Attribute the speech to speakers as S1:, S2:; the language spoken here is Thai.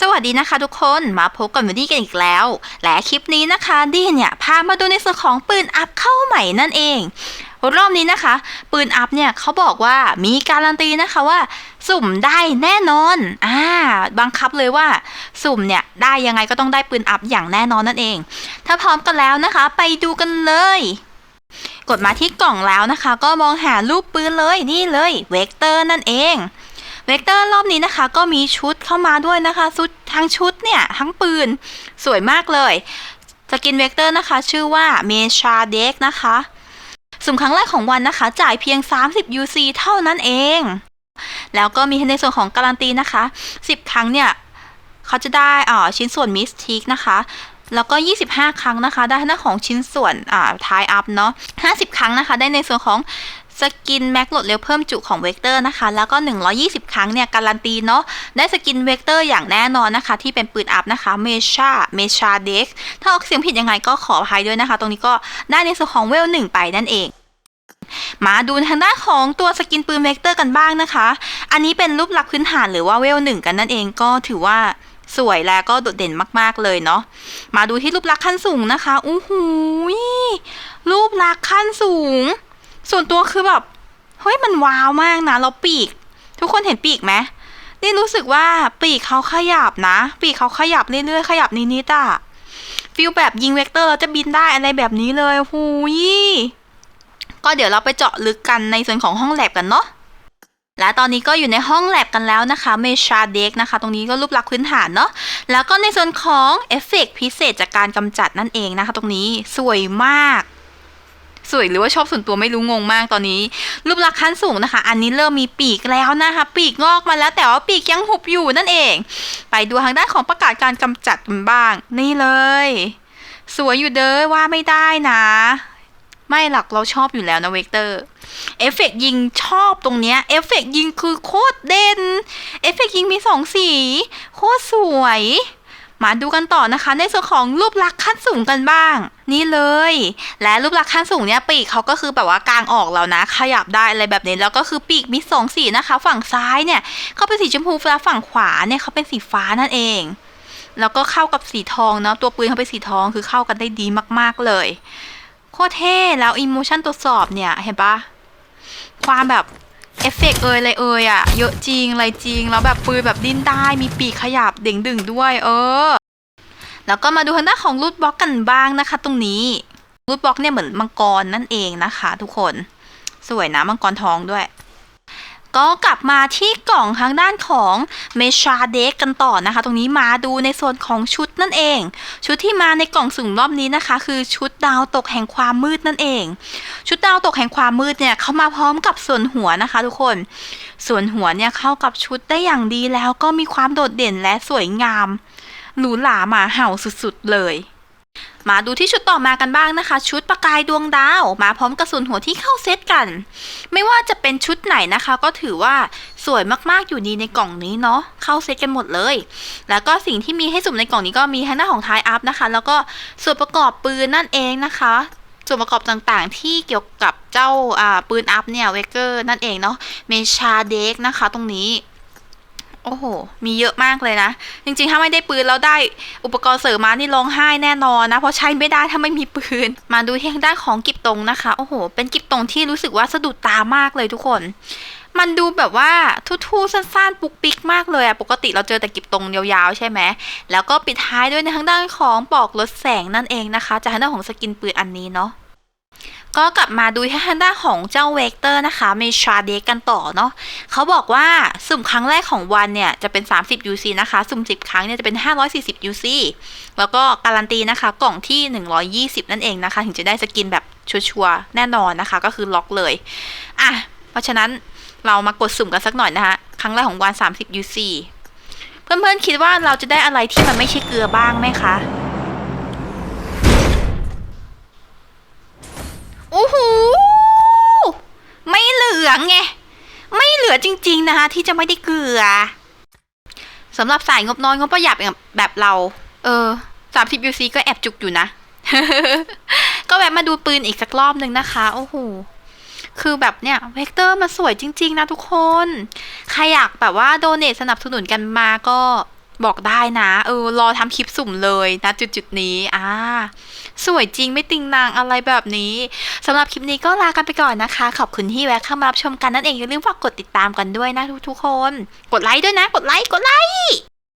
S1: สวัสดีนะคะทุกคนมาพบกับวินดี้กันอีกแล้ว และคลิปนี้นะคะดีเนี่ยพามาดูในส่วนของปืนอัพเข้าใหม่นั่นเองรอบนี้นะคะ ปืนอัพเนี่ยเขาบอกว่ามีการันตีนะคะว่า สุ่มได้แน่นอนอ่าบังคับเลยว่า สุ่มเนี่ยได้ยังไงก็ต้องได้ปืนอัพอย่างแน่นอนนั่นเอง ถ้าพร้อมกันแล้วนะคะ ไปดูกันเลยกดมาที่กล่องแล้วนะคะ ก็มองหารูปปืนเลยนี่เลยเวกเตอร์นั่นเอง เวกเตอร์รอบนี้นะคะ ก็มีชุดเข้ามาด้วยนะคะชุดทั้งชุดเนี่ย ทั้งปืน สวยมากเลยสกินเวกเตอร์นะคะ ชื่อว่าเมชาเด็กนะคะ สุ่มครั้งแรกของวันนะคะ จ่ายเพียง 30 UC เท่านั้นเอง แล้วก็มีในส่วนของการันตีนะคะ 10 ครั้งเนี่ย เขาจะได้อ่าชิ้นส่วนมิสทิกนะคะแล้วก็ 25 ครั้งนะคะ ได้หน้าของชิ้นส่วนอ่าทายอัพเนาะ50 ครั้งนะคะ ได้ในส่วนของ สกินแม็กโหลดเร็วเพิ่มจุของเวกเตอร์นะคะ แล้วก็ 120 ครั้งเนี่ยการันตีเนาะได้สกินเวกเตอร์อย่างแน่นอนนะคะ ที่เป็นปืนอัพนะคะเมชาเมชาเด็กถ้าออกเสียงผิดยังไงก็ขออภัยด้วยนะคะ ตรงนี้ก็ได้ในส่วนของเวลหนึ่งไปนั่นเองมาดูทางด้านของตัวสกินปืนเวกเตอร์กันบ้างนะคะ อันนี้เป็นรูปลักษณ์พื้นฐานหรือว่าเวลหนึ่งกันนั่นเองก็ถือว่าสวยและก็โดดเด่นมากๆเลยเนาะ มาดูที่รูปลักษณ์ขั้นสูงนะคะ อู้หูยรูปลักษณ์ขั้นสูง ส่วนตัวคือแบบเฮ้ยมันว้าวมากนะแล้วปีก ทุกคนเห็นปีกไหมนี่รู้สึกว่าปีกเขาขยับนะ ปีกเขาขยับเรื่อยๆขยับนิดๆอะฟิลแบบยิงเวกเตอร์เราจะบินได้อะไรแบบนี้เลยหูยก็เดี๋ยวเราไปเจาะลึกกันในส่วนของห้องแลบกันเนาะและตอนนี้ก็อยู่ในห้องแลบกันแล้วนะคะเมชาเด็กนะคะ ตรงนี้ก็รูปลักษณ์พื้นฐานเนาะแล้วก็ในส่วนของเอฟเฟกพิเศษจากการกำจัดนั่นเองนะคะ ตรงนี้สวยมาก สวยหรือว่าชอบส่วนตัวไม่รู้งงมากตอนนี้ รูปลักษณ์ขั้นสูงนะคะ อันนี้เริ่มมีปีกแล้วนะคะ ปีกงอกมาแล้วแต่ว่าปีกยังหุบอยู่นั่นเอง ไปดูทางด้านของประกาศการกำจัดกันบ้าง นี่เลย สวยอยู่เด้อว่าไม่ได้นะไม่หลักเราชอบอยู่แล้วนะเวกเตอร์ เอฟเฟกต์ยิงชอบตรงเนี้ย เอฟเฟกต์ยิงคือโคตรเด่น เอฟเฟกต์ยิงมีสองสี โคตรสวย มาดูกันต่อนะคะ ในส่วนของรูปลักษณ์ขั้นสูงกันบ้าง นี่เลย และรูปลักษณ์ขั้นสูงเนี่ยปีกเขาก็คือแบบว่ากลางออกแล้วนะ ขยับได้อะไรแบบนี้แล้วก็คือปีกมีสองสีนะคะ ฝั่งซ้ายเนี่ยเขาเป็นสีชมพูแล้วฝั่งขวาเนี่ยเขาเป็นสีฟ้านั่นเอง แล้วก็เข้ากับสีทองเนาะตัวปืนเขาเป็นสีทองคือเข้ากันได้ดีมาก ๆเลยโคตรเท่แล้วอิโมชันตรวจสอบเนี่ยเห็นปะความแบบ เอฟเฟกต์เอยอะไรเอยอะเยอะจริงอะไรจริง แล้วแบบปืนแบบดิ้นได้มีปีกขยับเด่งดึงด้วย เออ แล้วก็มาดูทางด้านของรูทบล็อกกันบ้างนะคะ ตรงนี้รูทบล็อกเนี่ยเหมือนมังกรนั่นเองนะคะ ทุกคน สวยนะมังกรทองด้วย ก็กลับมาที่กล่องทางด้านของเมชาเด็กกันต่อนะคะ ตรงนี้มาดูในส่วนของชุดนั่นเอง ชุดที่มาในกล่องสุ่มรอบนี้นะคะ คือชุดดาวตกแห่งความมืดนั่นเอง ชุดดาวตกแห่งความมืดเนี่ยเข้ามาพร้อมกับส่วนหัวนะคะ ทุกคน ส่วนหัวเนี่ยเข้ากับชุดได้อย่างดีแล้วก็มีความโดดเด่นและสวยงามหรูหราหมาเห่าสุดๆเลย มาดูที่ชุดต่อมากันบ้างนะคะ ชุดประกายดวงดาว มาพร้อมกับส่วนหัวที่เข้าเซตกัน ไม่ว่าจะเป็นชุดไหนนะคะ ก็ถือว่าสวยมากๆอยู่ดีในกล่องนี้เนาะเข้าเซตกันหมดเลย แล้วก็สิ่งที่มีให้สุ่มในกล่องนี้ก็มีทั้งหน้าของทายอัพนะคะ แล้วก็ส่วนประกอบปืนนั่นเองนะคะส่วนประกอบต่างๆ ที่เกี่ยวกับเจ้าอ่าปืนอัพเนี่ยเวเกอร์นั่นเองเนาะเมชาเด็กนะคะตรงนี้ โอ้โห มีเยอะมากเลยนะ จริงๆ ถ้าไม่ได้ปืนแล้วได้อุปกรณ์เสริมมานี่ร้องไห้แน่นอนนะ เพราะใช้ไม่ได้ถ้าไม่มีปืน มาดูที่ทางด้านของกิบตรงนะคะ โอ้โห เป็นกิบตรงที่รู้สึกว่าสะดุดตามากเลยทุกคน มันดูแบบว่าทู่ๆสั้นๆ ปุกปิกมากเลยอะปกติเราเจอแต่กิบตรงยาวๆ ใช่ไหม แล้วก็ปิดท้ายด้วยในทางด้านของปลอกลดแสงนั่นเองนะคะ จากทางด้านของสกินปืนอันนี้เนาะ ก็กลับมาดูที่ทางด้านของเจ้าเวกเตอร์นะคะเมชาเดกันต่อเนาะเขาบอกว่าสุ่มครั้งแรกของวันเนี่ย จะเป็น 30 UC นะคะ สุ่ม 10 ครั้งเนี่ยจะเป็น 540 UC แล้วก็การันตีนะคะ กล่องที่ 120 นั่นเองนะคะ ถึงจะได้สกินแบบชัวร์แน่นอนนะคะ ก็คือล็อกเลยอะเพราะฉะนั้นเรามากดสุ่มกันสักหน่อยนะคะ ครั้งแรกของวัน 30 UC เพื่อนๆคิดว่าเราจะได้อะไรที่มันไม่ใช่เกลือบ้างไหมคะ โอ้โห ไม่เหลือไง ไม่เหลือจ ริง ๆ นะคะ ที่จะไม่ได้เกลือสำหรับสายงบน้อยงบประหยัดแบบเรา เออสามสิบยูซีก็แอบจุกอยู่นะ ก็แบบมาดูปืนอีกสักรอบหนึ่งนะคะ โอ้โหคือแบบเนี่ยเวกเตอร์มันสวยจริง ๆ นะทุกคน ใครอยากแบบว่าโดเนทสนับสนุนกันมาก็บอกได้นะ เออ รอทำคลิปสุ่มเลยนะจุดจุดๆนี้ อ่า สวยจริงไม่ติงนางอะไรแบบนี้สำหรับคลิปนี้ก็ลากันไปก่อนนะคะ ขอบคุณที่แวะเข้ามารับชมกันนั่นเองอย่าลืมฝากกดติดตามกันด้วยนะทุกๆคน กดไลค์ด้วยนะ กดไลค์กดไลค์